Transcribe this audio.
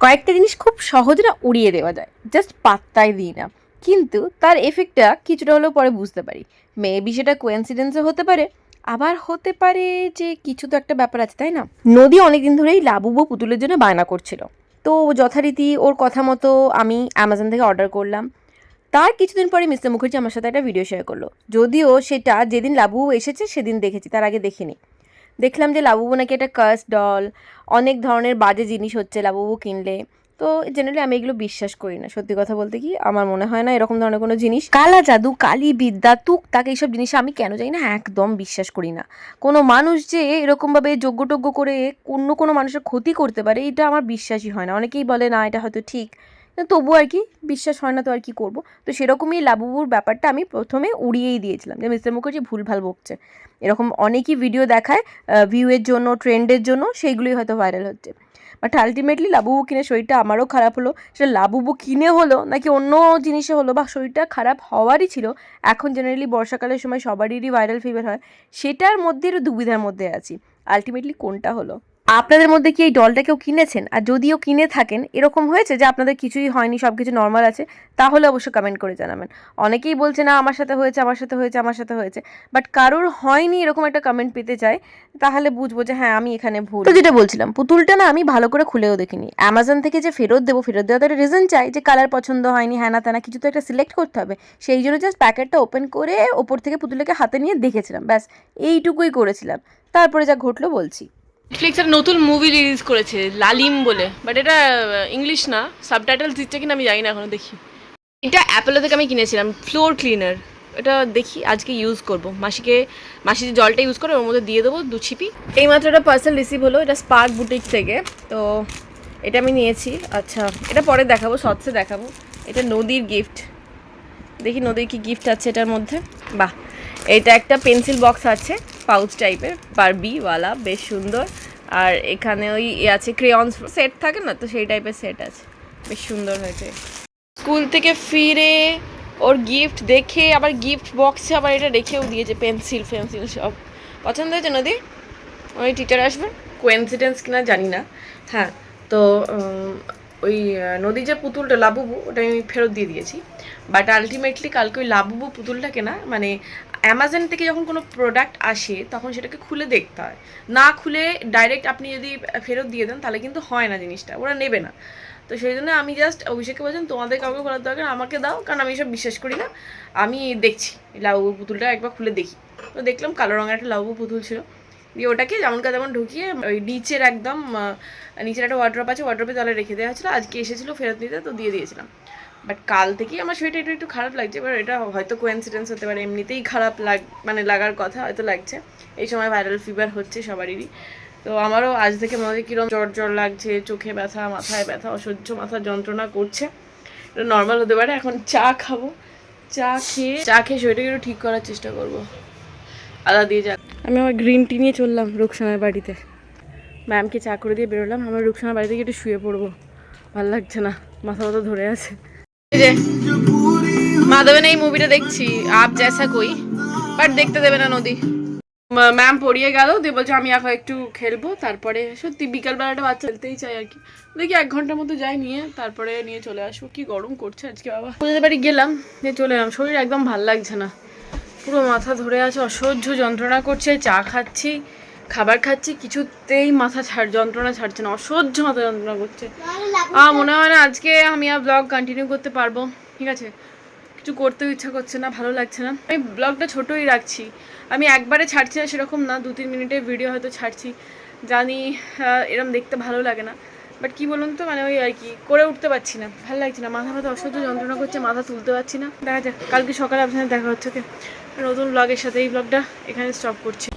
কয়েকটা জিনিস খুব সহজে না উড়িয়ে দেওয়া যায়। জাস্ট পাত্তাই দিই না। কিন্তু তার এফেক্টটা কিছুটা হলেও পরে বুঝতে পারি। মেবি সেটা কোয়েন্সিডেন্সও হতে পারে। আবার হতে পারে যে কিছু তো একটা ব্যাপার আছে, তাই না? নদী অনেকদিন ধরেই লাবুবু পুতুলের জন্য বায়না করছিল। তো যথারীতি ওর কথা মতো আমি অ্যামাজন থেকে অর্ডার করলাম। তার কিছুদিন পরে মিস্টার মুখার্জি আমার সাথে একটা ভিডিও শেয়ার করল। যদিও সেটা যেদিন লাবুবু এসেছে, সেদিন দেখেছি, তার আগে দেখিনি। দেখলাম যে লাবুবু নাকি একটা কার্স ডল অনেক ধরনের বাজে জিনিস হচ্ছে লাবুবু কিনলে। তো জেনারেলি আমি এগুলো বিশ্বাস করি না। সত্যি কথা বলতে কি আমার মনে হয় না এরকম ধরনের কোনো জিনিস। কালা জাদু, কালী বিদ্যা, তুক তাকে এইসব জিনিস আমি কেন জানি না একদম বিশ্বাস করি না। কোনো মানুষ যে এরকমভাবে যোগ্যটোগ্য করে অন্য কোনো মানুষের ক্ষতি করতে পারে, এটা আমার বিশ্বাসই হয় না। অনেকেই বলে, না, এটা হয়তো ঠিক। তবু আর কি বিশ্বাস হয় না তো আর কি করব। তো সেরকমই লাবুবুর ব্যাপারটা আমি প্রথমে উড়িয়েই দিয়েছিলাম যে, মিস্টার মুখার্জি ভুলভাল বকছে। এরকম অনেকই ভিডিও দেখায় ভিউয়ের জন্য ট্রেন্ডের জন্য, সেইগুলোই হয়তো ভাইরাল হচ্ছে। বাট আলটিমেটলি লাবুবু কিনে শরীরটা আমারও খারাপ হলো। সেটা লাবুবু কিনে হলো নাকি অন্য জিনিসে হলো? বা শরীরটা খারাপ হওয়ারই ছিল। এখন জেনারেলি বর্ষাকালের সময় সবারই ভাইরাল ফিভার হয়। সেটার মধ্যে একটু দুবিধার মধ্যে আছি। আলটিমেটলি কোনটা হলো? আপনাদের মধ্যে কি এই ডলটা কেউ কিনেছেন? আর যদিও কিনে থাকেন, এরকম হয়েছে যে আপনাদের কিছুই হয়নি সব কিছু নর্মাল আছে, তাহলে অবশ্যই কমেন্ট করে জানাবেন। অনেকেই বলছে, না, আমার সাথে হয়েছে, আমার সাথে হয়েছে, আমার সাথে হয়েছে। বাট কারোর হয়নি এরকম একটা কমেন্ট পেতে চাই, তাহলে বুঝব যে হ্যাঁ আমি এখানে ভুল। তো যেটা বলছিলাম, পুতুলটা না আমি ভালো করে খুলেও দেখিনি। অ্যামাজন থেকে যে ফেরত দেবো, ফেরত দেওয়ার একটা রিজন চাই যে কালার পছন্দ হয়নি হ্যাঁ না তা না কিছু তো একটা সিলেক্ট করতে হবে। সেই জন্য জাস্ট প্যাকেটটা ওপেন করে ওপর থেকে পুতুলটাকে হাতে নিয়ে দেখেছিলাম, ব্যাস, এইটুকুই করেছিলাম। তারপরে যা ঘটলো, বলছি। নেটফ্লিক্স একটা নতুন মুভি রিলিজ করেছে, লালিম বলে। বাট এটা ইংলিশ না সাবটাইটেলস দিচ্ছে কিনা আমি জানি না, এখনও দেখি। এটা অ্যাপেলো থেকে আমি কিনেছিলাম ফ্লোর ক্লিনার এটা দেখি, আজকে ইউজ করব। মাসিকে, মাসি যে জলটা ইউজ করে, ওর মধ্যে দিয়ে দেবো দু ছিপি। এইমাত্র একটা পার্সেল রিসিভ হলো, এটা স্পার্ক বুটিক থেকে। তো এটা আমি নিয়েছি। আচ্ছা এটা পরে দেখাবো শর্টসে দেখাবো। এটা নদীর গিফট দেখি নদীর কি গিফট আছে এটার মধ্যে। বাহ! এটা একটা পেন্সিল বক্স আছে পাউচ টাইপের বারবিওয়ালা বেশ সুন্দর। আর এখানে ওই আছে ক্রেয়ন্স সেট থাকে না, তো সেই টাইপের সেট আছে। বেশ সুন্দর হয়েছে। স্কুল থেকে ফিরে ওর গিফট দেখে, আবার গিফট বক্সে আবার এটা রেখেও দিয়েছে পেন্সিল ফেন্সিল সব। পছন্দ হয়েছে নদী? ওই টিচার আসবে? কোয়েন্সিডেন্স কিনা জানি না। হ্যাঁ তো ওই নদী যে পুতুলটা, লাবুবু, ওটা আমি ফেরত দিয়ে দিয়েছি। বাট আলটিমেটলি কালকে ওই লাবুবু পুতুলটাকে না মানে অ্যামাজন থেকে যখন কোনো প্রোডাক্ট আসে, তখন সেটাকে খুলে দেখতে হয়। না খুলে ডাইরেক্ট আপনি যদি ফেরত দিয়ে দেন, তাহলে কিন্তু হয় না জিনিসটা, ওরা নেবে না। তো সেই জন্য আমি জাস্ট অভিষেককে বলছেন তোমাদের কাউকে করার দরকার, আমাকে দাও, কারণ আমি এসব বিশ্বাস করি না। আমি দেখছি লাবুবু পুতুলটা একবার খুলে দেখি। তো দেখলাম কালো রঙের একটা লাউ পুতুল ছিল। দিয়ে ওটাকে যেমন কাজ তেমন ঢুকিয়ে ওই নিচের একদম নিচের একটা ওয়ার্ড্রপ আছে ওয়ার্ড্রপে তলে রেখে দেওয়া ছিল আজকে এসেছিল ফেরত নিতে, তো দিয়ে দিয়েছিলাম। বাট কাল থেকেই আমার শরীরটা একটু একটু খারাপ লাগছে, এবার এটা হয়তো কোয়েন্সিডেন্স হতে পারে, এমনিতেই খারাপ লাগ মানে লাগার কথা হয়তো লাগছে। এই সময় ভাইরাল ফিভার হচ্ছে সবারই। তো আমারও আজ থেকে মনে হয় কীরকম জ্বর জ্বর লাগছে, চোখে ব্যথা, মাথায় ব্যথা, অসহ্য মাথার যন্ত্রণা করছে। এটা নর্মাল হতে পারে, এখন চা খাব। চা খেয়ে চা খেয়ে শরীরটাকে একটু ঠিক করার চেষ্টা করব। আদা দিয়ে যা। আমি আমার গ্রিন টি নিয়ে চললাম রুকসানার বাড়িতে। ম্যামকে চা করে দিয়ে বেরোলাম, আমার রুকসানার বাড়িতে গিয়ে একটু শুয়ে পড়ব। ভালো লাগছে না মাথা মাথা ধরে আছে। মাধবেন এই মুভিটা দেখছি, আপ জ্যাসা কই বাট দেখতে দেবে না নদী। ম্যাম পড়িয়ে গেল, দিয়ে বলছে, আমি এখন একটু খেলব। তারপরে সত্যি বিকালবেলাটা বাচ্চা খেলতেই চাই আর কি। দেখি এক ঘণ্টার মতো যাই নিয়ে, তারপরে নিয়ে চলে আসব। কি গরম করছে আজকে বাবা। পুজোতে বাড়ি গেলাম, দিয়ে চলে এলাম। শরীর একদম ভালো লাগছে না। পুরো মাথা ধরে আছে, অসহ্য যন্ত্রণা করছে, চা খাচ্ছি। খাবার খাচ্ছি কিছুতেই মাথা ছাড় যন্ত্রণা ছাড়ছে না অসহ্য মাথা যন্ত্রণা করছে। আ মনে হয় না আজকে আমি আর ব্লগ কন্টিনিউ করতে পারব ঠিক আছে? কিছু করতেও ইচ্ছা করছে না ভালো লাগছে না। আমি ব্লগটা ছোটোই রাখছি। আমি একবারে ছাড়ছি না সেরকম না দু তিন মিনিটের ভিডিও হয়তো ছাড়ছি। জানি এরম দেখতে ভালো লাগে না। বাট কি বলুন তো মানে ওই আর কি করে উঠতে পারছি না ভালো লাগছে না। মাথা মাথা অসহ্য যন্ত্রণা করছে মাথা তুলতে পারছি না। দেখা যাক কালকে সকালে আপনার দেখা হচ্ছে ওকে। নতুন ব্লগের সাথে এই ব্লগটা এখানে স্টপ করছি।